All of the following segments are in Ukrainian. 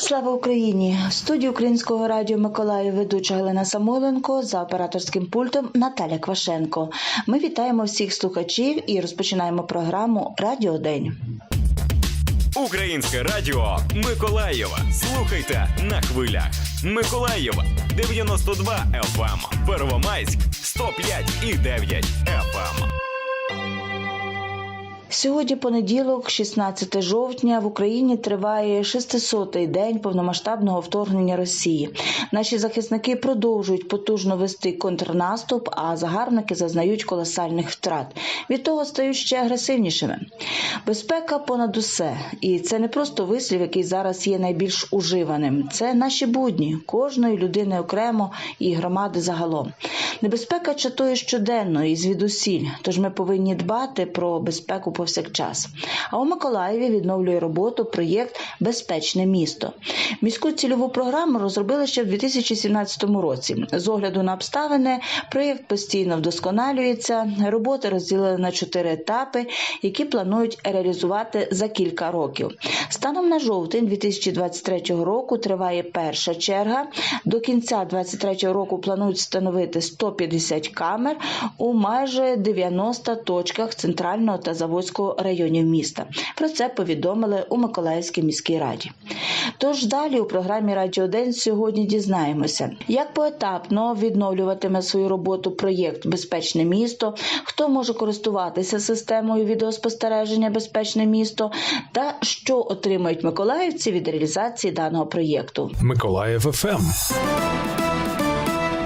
Слава Україні! В студії Українського радіо Миколаїв ведуча Галина Самойленко за операторським пультом Наталя Квашенко. Ми вітаємо всіх слухачів і розпочинаємо програму Радіо День. Українське радіо Миколаєва. Слухайте на хвилях. Миколаєва 92 FM. Первомайськ 105 і 9 FM. Сьогодні понеділок, 16 жовтня, в Україні триває 600-й день повномасштабного вторгнення Росії. Наші захисники продовжують потужно вести контрнаступ, а загарбники зазнають колосальних втрат. Від того стають ще агресивнішими. Безпека понад усе, і це не просто вислів, який зараз є найбільш уживаним. Це наші будні кожної людини окремо і громади загалом. Небезпека чатує щоденно і звідусіль, тож ми повинні дбати про безпеку повсякчас. А у Миколаєві відновлює роботу проєкт Безпечне місто. Міську цільову програму розробили ще в 2017 році. З огляду на обставини проєкт постійно вдосконалюється. Роботи розділили на чотири етапи, які планують реалізувати за кілька років. Станом на жовтень 2023 року триває перша черга. До кінця 2023 року планують встановити 150 камер у майже 90 точках центрального та заводського районів міста. Про це повідомили у Миколаївській міській раді. Тож далі у програмі Радіо День сьогодні дізнаємося, як поетапно відновлюватиме свою роботу проєкт Безпечне місто, хто може користуватися системою відеоспостереження Безпечне місто та що отримають миколаївці від реалізації даного проєкту. Миколаїв ФМ.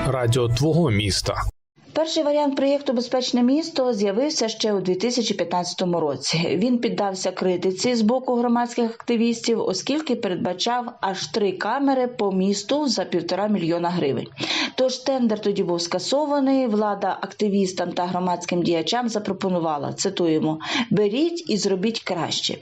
Радіо твого міста. Перший варіант проєкту Безпечне місто з'явився ще у 2015 році. Він піддався критиці з боку громадських активістів, оскільки передбачав аж три камери по місту за півтора мільйона гривень. Тож тендер тоді був скасований. Влада активістам та громадським діячам запропонувала цитуємо: беріть і зробіть краще.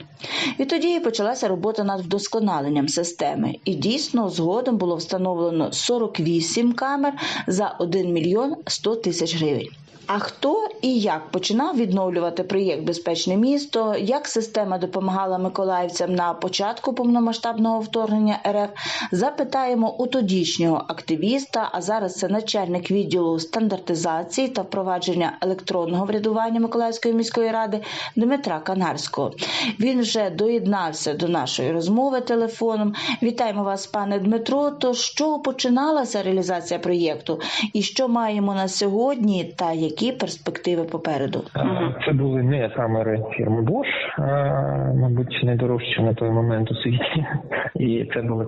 І тоді почалася робота над вдосконаленням системи. І дійсно згодом було встановлено 48 камер за 1 мільйон 100 тисяч гривень. А хто і як починав відновлювати проєкт Безпечне місто? Як система допомагала миколаївцям на початку повномасштабного вторгнення РФ? Запитаємо у тодішнього активіста, а зараз це начальник відділу стандартизації та впровадження електронного врядування Миколаївської міської ради Дмитра Канарського. Він вже доєднався до нашої розмови телефоном. Вітаємо вас, пане Дмитро. То чого починалася реалізація проєкту, і що маємо на сьогодні, та які перспективи попереду? Це були не камери фірми Bosch, мабуть, найдорожчі на той момент у світі. І це були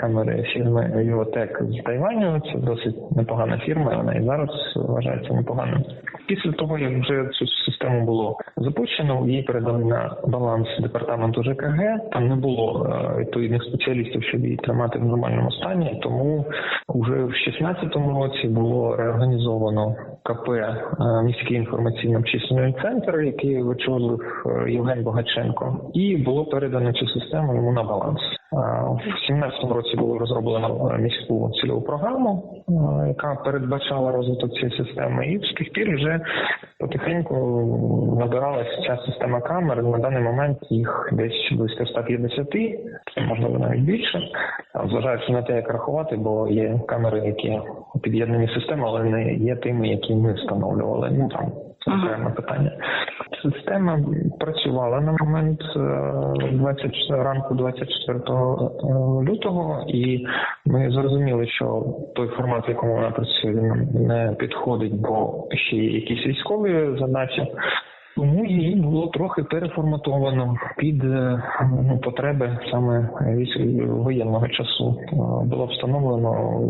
камери фірми Viotech з Тайваню. Це досить непогана фірма. Вона і зараз вважається непоганою. Після того, як вже цю систему було запущено, її передали на баланс департаменту ЖКГ. Там не було е, відповідних спеціалістів, щоб її тримати в нормальному стані. Тому вже в 2016 році було реорганізовано КП е, міський інформаційно-обчислювальний центр, який очолив е, Євген Богаченко, і було передано цю систему йому на баланс. Е, В 2017 році було розроблено е, міську цільову програму, е, яка передбачала розвиток цієї системи, і з тих пір вже потихеньку набиралася ця система камер. На даний момент їх десь близько 150, це можливо навіть більше, зважаючи на те, як рахувати, бо є камери, які під'єднані системи, але не є тими, які ми встановлювали. Ну там це окреме питання. Система працювала на момент е, 20 ранку 24 е, лютого, і ми зрозуміли, що той формат, в якому вона працює, не підходить, бо ще є якісь військові задачі. Тому її було трохи переформатовано під е, ну, потреби саме воєнного часу. Е, Було встановлено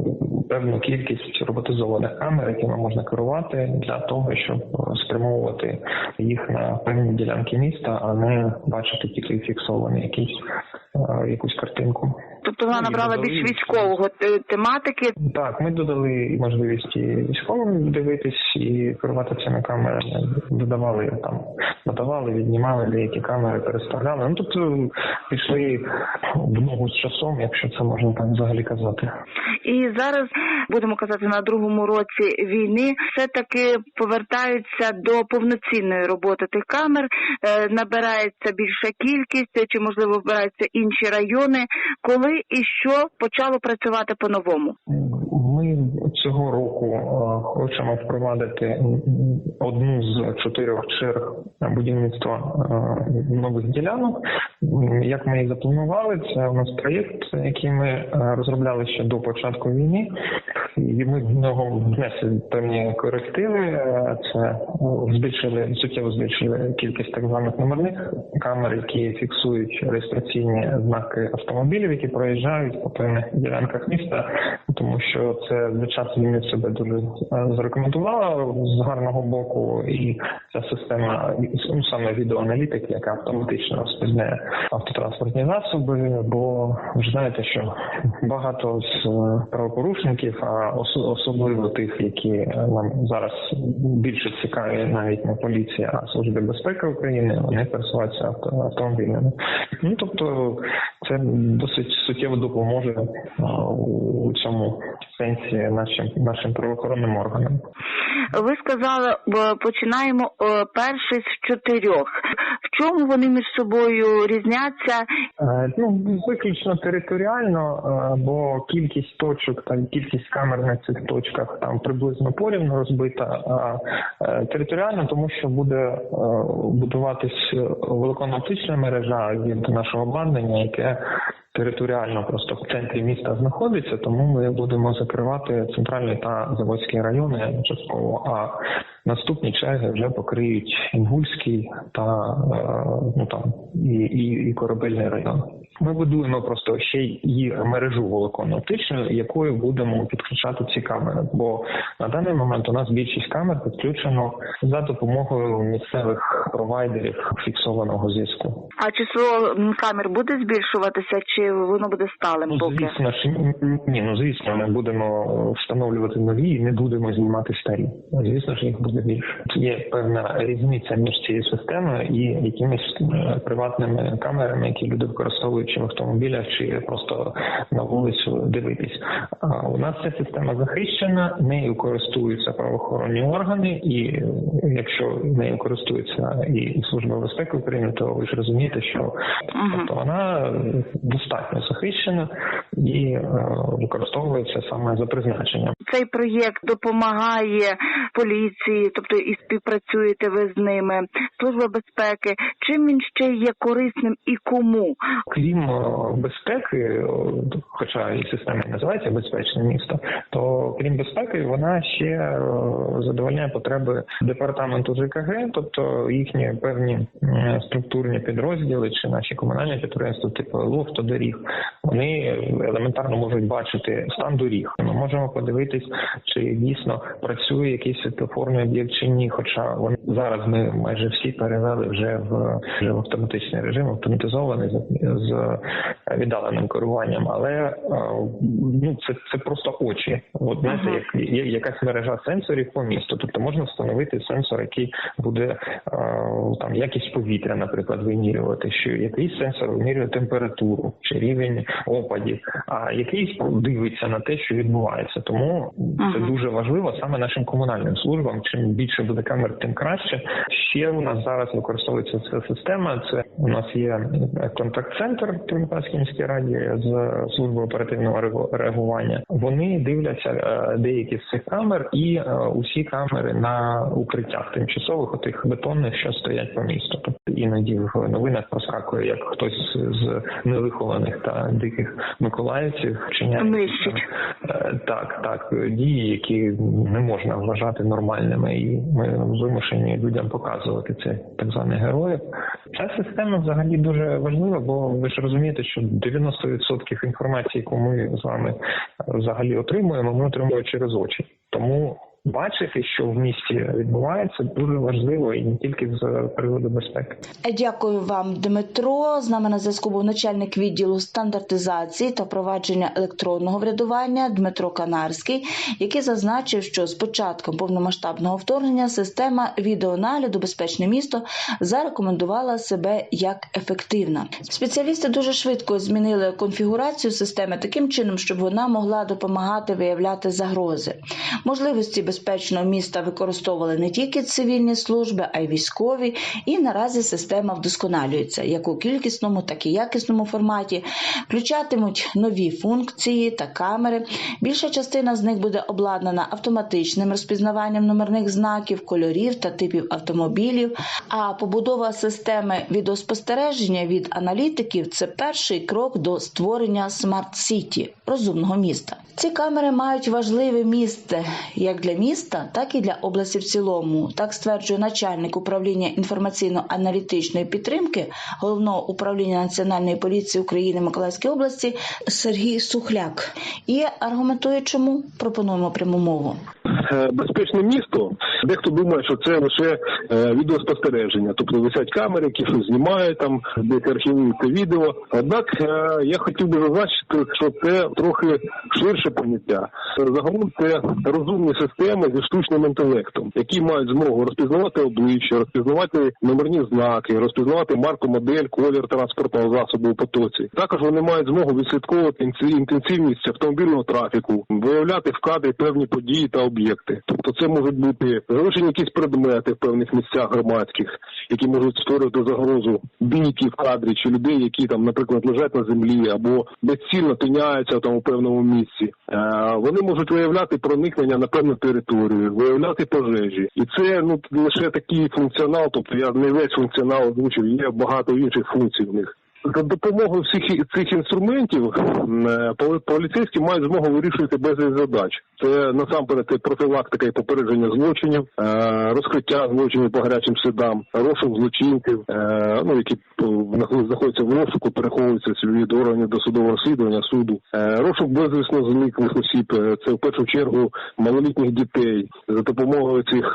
певну кількість роботизованих камер, якими можна керувати для того, щоб спрямовувати їх на певні ділянки міста, а не бачити тільки фіксовані якісь е, якусь картинку. Тобто вона Ну, набрала додали більш військового тематики. Так, ми додали можливість і військовим дивитись і керувати цими камерами. Додавали там, додавали, віднімали деякі камери, переставляли. Ну тобто пішли в ногу з часом, якщо це можна так взагалі казати. І зараз будемо казати на другому році війни, все таки повертаються до повноцінної роботи тих камер. е, Набирається більша кількість, чи можливо вбираються інші райони. Коли і що почало працювати по-новому? Ми цього року е, хочемо впровадити одну з чотирьох черг будівництва е, нових ділянок. Як ми і запланували, це у нас проєкт, який ми е, розробляли ще до початку війни, і ми в нього внесли певні корективи. Це збільшили суттєво збільшили кількість так званих номерних камер, які фіксують реєстраційні знаки автомобілів, які проїжджають по певних ділянках міста, тому що це за час війни себе дуже е, зарекомендувала з гарного боку, і ця система ну, саме відеоаналітики, яка автоматично розпізнає автотранспортні засоби. Бо ж знаєте, що багато з е, правопорушників, а особливо тих, які е, нам зараз більше цікаві навіть не поліція, а служби безпеки України, вони пересуваються авто- автомобілями. Ну тобто це досить суттєво допоможе у цьому сенсі нашим нашим правоохоронним органам. Ви сказали, починаємо е, перший з чотирьох. В чому вони між собою різняться? Е, Ну виключно територіально, е, бо кількість точок та кількість камер на цих точках там приблизно порівну розбита. А територіально, тому що буде будуватись великооптична мережа від нашого обладнання, яке територіально просто в центрі міста знаходиться, тому ми будемо закривати центральний та заводські райони частково. А наступні черги вже покриють Інгульський та е, ну там і, і, і корабельний район. Ми будуємо просто ще й мережу волоконно-оптичну, якою будемо підключати ці камери. Бо на даний момент у нас більшість камер підключено за допомогою місцевих провайдерів фіксованого зв'язку. А число камер буде збільшуватися, чи воно буде сталим Ну, поки? звісно ж, ні, ну звісно, ми будемо встановлювати нові і не будемо знімати старі. Звісно ж, їх буде більше. Є певна різниця між цією системою і якимись е, приватними камерами, які люди використовують чи в автомобілях, чи просто на вулицю дивитись. А у нас ця система захищена, нею користуються правоохоронні органи, і е, якщо нею користується і служба безпеки України, то ви ж розумієте, що тобто вона е, достатньо захищена і е, використовується саме за призначенням. Цей проєкт допомагає поліції, тобто і співпрацюєте ви з ними, служба безпеки. Чим він ще є корисним і кому? Крім е, безпеки, е, хоча і система називається безпечне місто, то крім безпеки, вона ще задовольняє потреби департаменту ЖКГ, тобто їхні певні структурні підрозділи чи наші комунальні підприємства, типу лофтодоріг, вони елементарно можуть бачити стан доріг. Ми можемо подивитись, чи дійсно працює якийсь світлофорний об'єкт чи ні. Хоча вони зараз ми майже всі перевели вже в вже в автоматичний режим, автоматизований з, з віддаленим керуванням. Але е, ну це це просто очі. От знаєте, як є якась мережа сенсорів по місту. Тобто можна встановити сенсор, який буде е, там якість повітря, наприклад, вимірювати, що якийсь сенсор вимірює температуру чи рівень опадів, а якийсь дивиться на те, що відбувається. Тому це дуже важливо саме нашим комунальним службам. Чим більше буде камер, тим краще. Ще у нас зараз використовується ця система. Це у нас є контакт-центр Тернопільській міській раді з службою оперативного реагу- реагування. Вони дивляться е, деякі з цих камер і е, усі камери на укриттях тимчасових, отих бетонних, що стоять по місту. Тобто іноді в новинах проскакує, як хтось з невихованих та диких миколаївців вчиняє Нищить. Е, Так, так, дії, які не можна вважати нормальними, і ми вимушені людям показувати це так званих героїв. Ця система взагалі дуже важлива, бо ви ж розумієте, що 90% інформації, яку ми з вами е, взагалі отримуємо, ми отримуємо через очі. Тому бачити, що в місті відбувається, дуже важливо і не тільки з приводу безпеки. Дякую вам, Дмитро. З нами на зв'язку був начальник відділу стандартизації та впровадження електронного врядування Дмитро Канарський, який зазначив, що з початком повномасштабного вторгнення система відеонагляду Безпечне місто зарекомендувала себе як ефективна. Спеціалісти дуже швидко змінили конфігурацію системи таким чином, щоб вона могла допомагати виявляти загрози. Можливості безпечного міста використовували не тільки цивільні служби, а й військові. І наразі система вдосконалюється як у кількісному, так і якісному форматі. Включатимуть нові функції та камери. Більша частина з них буде обладнана автоматичним розпізнаванням номерних знаків, кольорів та типів автомобілів. А побудова системи відеоспостереження від аналітиків це перший крок до створення смарт сіті розумного міста. Ці камери мають важливе місце як для міста, так і для області в цілому. Так стверджує начальник управління інформаційно-аналітичної підтримки головного управління національної поліції України Миколаївської області Сергій Сухляк. І аргументує, чому пропонуємо пряму мову. Е, безпечне місто. Дехто думає, що це лише е, відеоспостереження, тобто висять камери, які щось знімають там, десь архівують це відео. Однак е, я хотів би зазначити, що це трохи ширше поняття. Загалом це розумні системи зі штучним інтелектом, які мають змогу розпізнавати обличчя, розпізнавати номерні знаки, розпізнавати марку, модель, колір транспортного засобу у потоці. Також вони мають змогу відслідковувати інтенсивність автомобільного трафіку, виявляти в кадрі певні події та об'єкти. Тобто, це можуть бути залишені якісь предмети в певних місцях громадських, які можуть створювати загрозу бійки в кадрі чи людей, які там, наприклад, лежать на землі або безцільно тиняються там у певному місці. Е, Вони можуть виявляти проникнення на певну територію, виявляти пожежі, і це ну лише такий функціонал. Тобто я не весь функціонал озвучив, є багато інших функцій в них. За допомогою всіх цих інструментів е, поліцейські мають змогу вирішувати безліч задач. Це насамперед профілактика і попередження злочинів, е, розкриття злочинів по гарячим слідам, розшук злочинців, е, ну які знаходяться в розшуку, переховуються від органів досудового розслідування суду. Розшук безвісно зниклих осіб. Це в першу чергу малолітніх дітей. За допомогою цих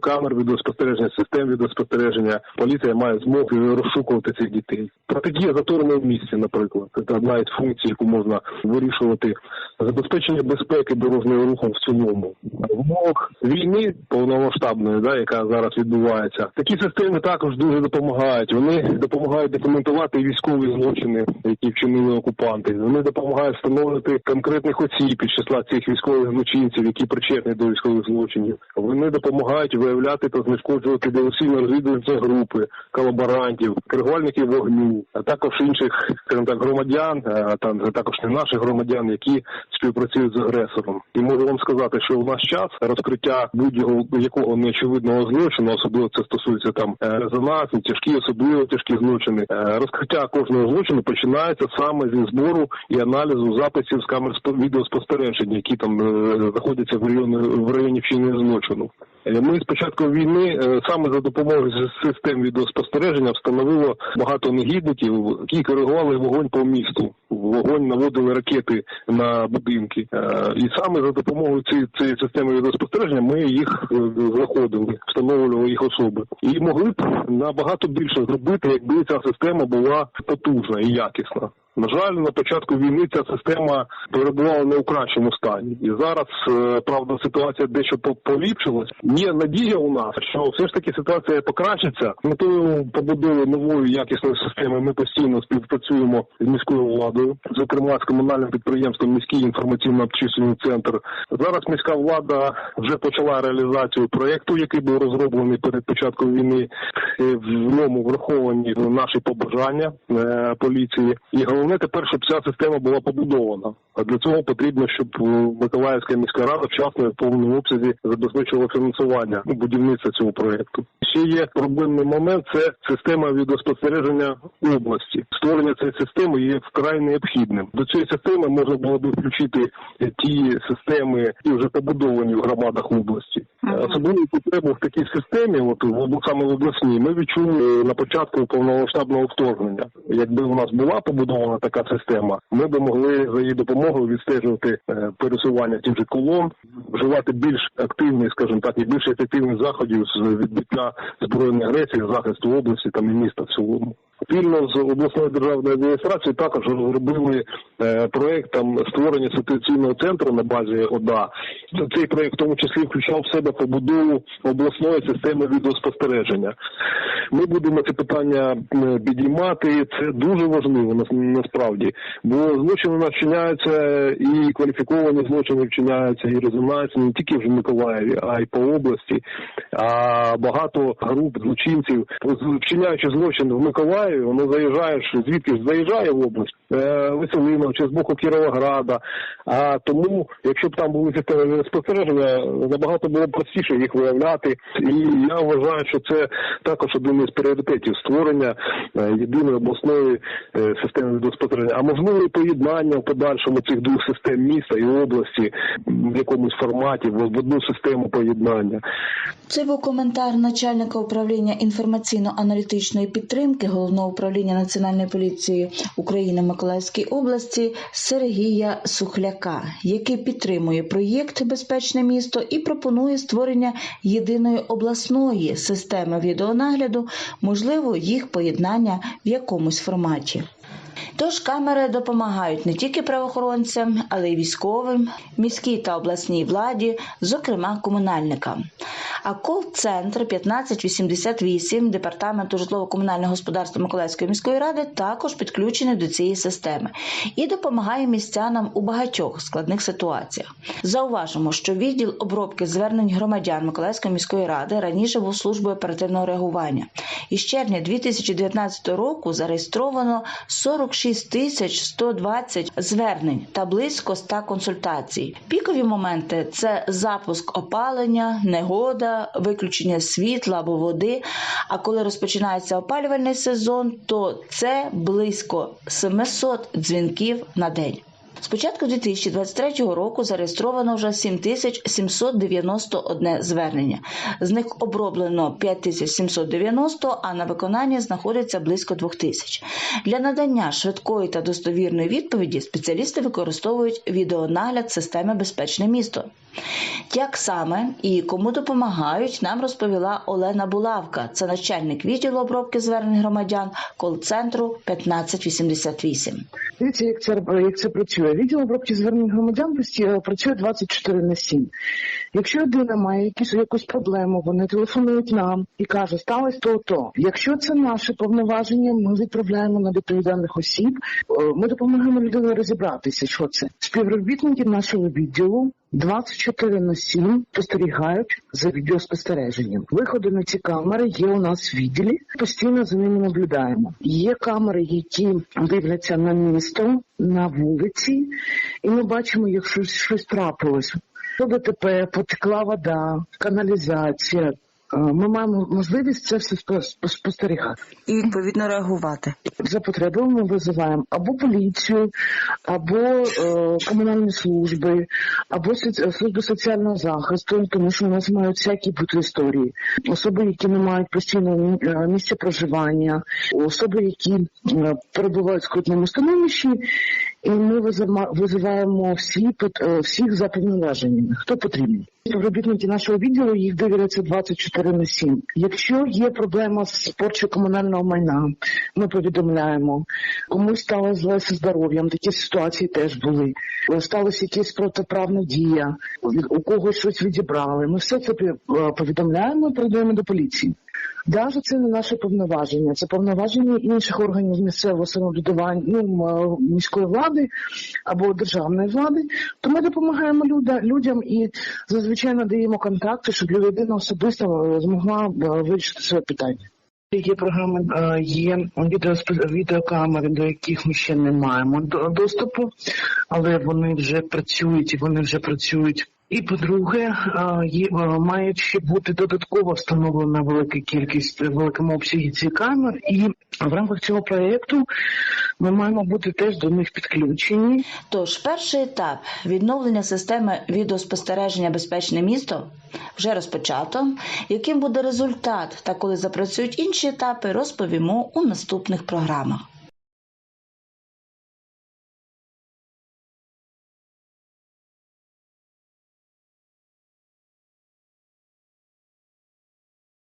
камер відеоспостереження, систем відеоспостереження, поліція має змогу розшукувати цих дітей. Протидія заторами в місці, наприклад, це одна із функцій, яку можна вирішувати. Забезпечення безпеки дорожнього руху в цілому. В умовах війни повномасштабної, да, яка зараз відбувається, такі системи також дуже допомагають. Вони допомагають документувати військові злочини, які вчинили окупанти. Вони допомагають встановлювати конкретних осіб із числа цих військових злочинців, які причетні до військових злочинів. Вони допомагають виявляти та знешкоджувати диверсійно розвідувальні групи, колаборантів, керувальників вогню, також інших, скажімо так, громадян, там також не наших громадян, які співпрацюють з агресором. І можу вам сказати, що в наш час розкриття будь-якого якого неочевидного злочину, особливо це стосується там е, резонансні, тяжкі, особливо тяжкі злочини. е, Розкриття кожного злочину починається саме зі збору і аналізу записів з камер спо- відеоспостереження, які там е, знаходяться в районі в районі вчинення злочину. Е, Ми з початку війни е, саме за допомогою систем відеоспостереження встановило багато негідників, які коригували вогонь по місту. Вогонь наводили ракети на будинки. Е, І саме за допомогою цієї, цієї системи відеоспостереження ми їх знаходили, встановлювали їх особи. І могли б набагато більше зробити, якби ця система була потужна і якісна. На жаль, на початку війни ця система перебувала не у кращому стані, і зараз е, правда ситуація дещо по- поліпшилась. Є надія у нас, що все ж таки ситуація покращиться. З Метою побудови нової якісної системи ми постійно співпрацюємо з міською владою, зокрема з комунальним підприємством міський інформаційно-обчислювальний центр. Зараз міська влада вже почала реалізацію проєкту, який був розроблений перед початком війни. Е, В ньому враховані наші побажання е, поліції. І головне тепер, щоб ця система була побудована. А для цього потрібно, щоб е, Миколаївська міська рада вчасно і в повному обсязі забезпечила фінансування ну, будівництва цього проєкту. Ще є проблемний момент це система відеоспостереження області. Створення цієї системи є вкрай необхідним. До цієї системи можна було б включити ті системи, які вже побудовані в громадах області. Особливу потребу в такій системі, от в саме в обласній, ми відчули на початку повномасштабного вторгнення. Якби у нас була побудована така система, ми б могли за її допомогою відстежувати е, пересування тих же колон, вживати більш активних, скажімо так, і більш ефективних заходів з відбиття збройної агресії, захисту області та і міста в цілому. Спільно з обласною державною адміністрацією також розробили е, проект там створення ситуаційного центру на базі ОДА. Цей проект в тому числі включав в себе побудову обласної системи відеоспостереження. Ми будемо це питання підіймати. Це дуже важливо насправді, бо злочини у нас вчиняються і кваліфіковані злочини вчиняються, і резонансні не тільки в Миколаєві, а й по області. А багато груп злочинців, вчиняючи злочин в Миколаєві, воно заїжджає звідки ж заїжджає в область е, Веселинов чи з боку Кіровограда. А тому, якщо б там були системи спостереження, набагато було б простіше їх виявляти. І я вважаю, що це також один із пріоритетів створення е, єдиної обласної е, системи відеоспостереження. А можливо і поєднання в подальшому цих двох систем міста і області в якомусь форматі в одну систему поєднання. Це був коментар начальника управління інформаційно-аналітичної підтримки головного управління Національної поліції України Миколаївській області Сергія Сухляка, який підтримує проєкт Безпечне місто і пропонує створення єдиної обласної системи відеонагляду, можливо, їх поєднання в якомусь форматі. Тож камери допомагають не тільки правоохоронцям, але й військовим, міській та обласній владі, зокрема комунальникам. А кол-центр 1588 департаменту житлово-комунального господарства Миколаївської міської ради також підключений до цієї системи і допомагає містянам у багатьох складних ситуаціях. Зауважимо, що відділ обробки звернень громадян Миколаївської міської ради раніше був службою оперативного реагування. І з червня 2019 року зареєстровано 46 тисяч 120 звернень та близько 100 консультацій. Пікові моменти це запуск опалення, негода, виключення світла або води. А коли розпочинається опалювальний сезон, то це близько 700 дзвінків на день. З початку 2023 року зареєстровано вже 7791 звернення. З них оброблено 5790, а на виконанні знаходиться близько 2000. Для надання швидкої та достовірної відповіді спеціалісти використовують відеонагляд системи Безпечне місто. Як саме і кому допомагають, нам розповіла Олена Булавка, це начальник відділу обробки звернень громадян кол-центру 1588. Дивіться, як це як це працює. Відділ обробки звернень громадян працює 24 на 7. Якщо людина має якісь якусь проблему, вони телефонують нам і кажуть, сталося то то. Якщо це наше повноваження, ми відправляємо на відповідальних осіб. Е, Ми допомагаємо людині розібратися, що це співробітники нашого відділу. 24 на 7 спостерігають за відеоспостереженням. Виходи на ці камери є у нас в відділі. Постійно за ними наблюдаємо. Є камери, які дивляться на місто, на вулиці, і ми бачимо, якщо щось трапилось. Що ДТП, потекла вода, каналізація. Е, Ми маємо можливість це все спо- спо- спостерігати. І відповідно реагувати. За потребою ми визиваємо або поліцію, або е, комунальні служби, або служби соціального захисту, тому що у нас мають всякі бути історії. Особи, які не мають постійного е, місця проживання, особи, які е, перебувають в скрутному становищі, і ми визиваємо всі е, всіх за повноваженнями, хто потрібен. Співробітники нашого відділу їх довіряться 24 на 7. Якщо є проблема з порчою комунального майна, ми повідомляємо. Комусь стало зле зі здоров'ям, такі ситуації теж були. Сталася якась протиправна дія, у когось щось відібрали. Ми все це е, повідомляємо і передаємо до поліції. Даже це не наше повноваження, це повноваження інших органів місцевого самоврядування, ну, міської влади або державної влади. То ми допомагаємо людям і зазвичай надаємо контакти, щоб людина особисто е, змогла е, вирішити своє питання. Є програми, е, є відеокамери, до яких ми ще не маємо до- доступу, але вони вже працюють і вони вже працюють. І по-друге, має ще бути додатково встановлена велика кількість великому обсязі цих камер, і в рамках цього проєкту ми маємо бути теж до них підключені. Тож перший етап відновлення системи відеоспостереження Безпечне місто вже розпочато. Яким буде результат та коли запрацюють інші етапи, розповімо у наступних програмах.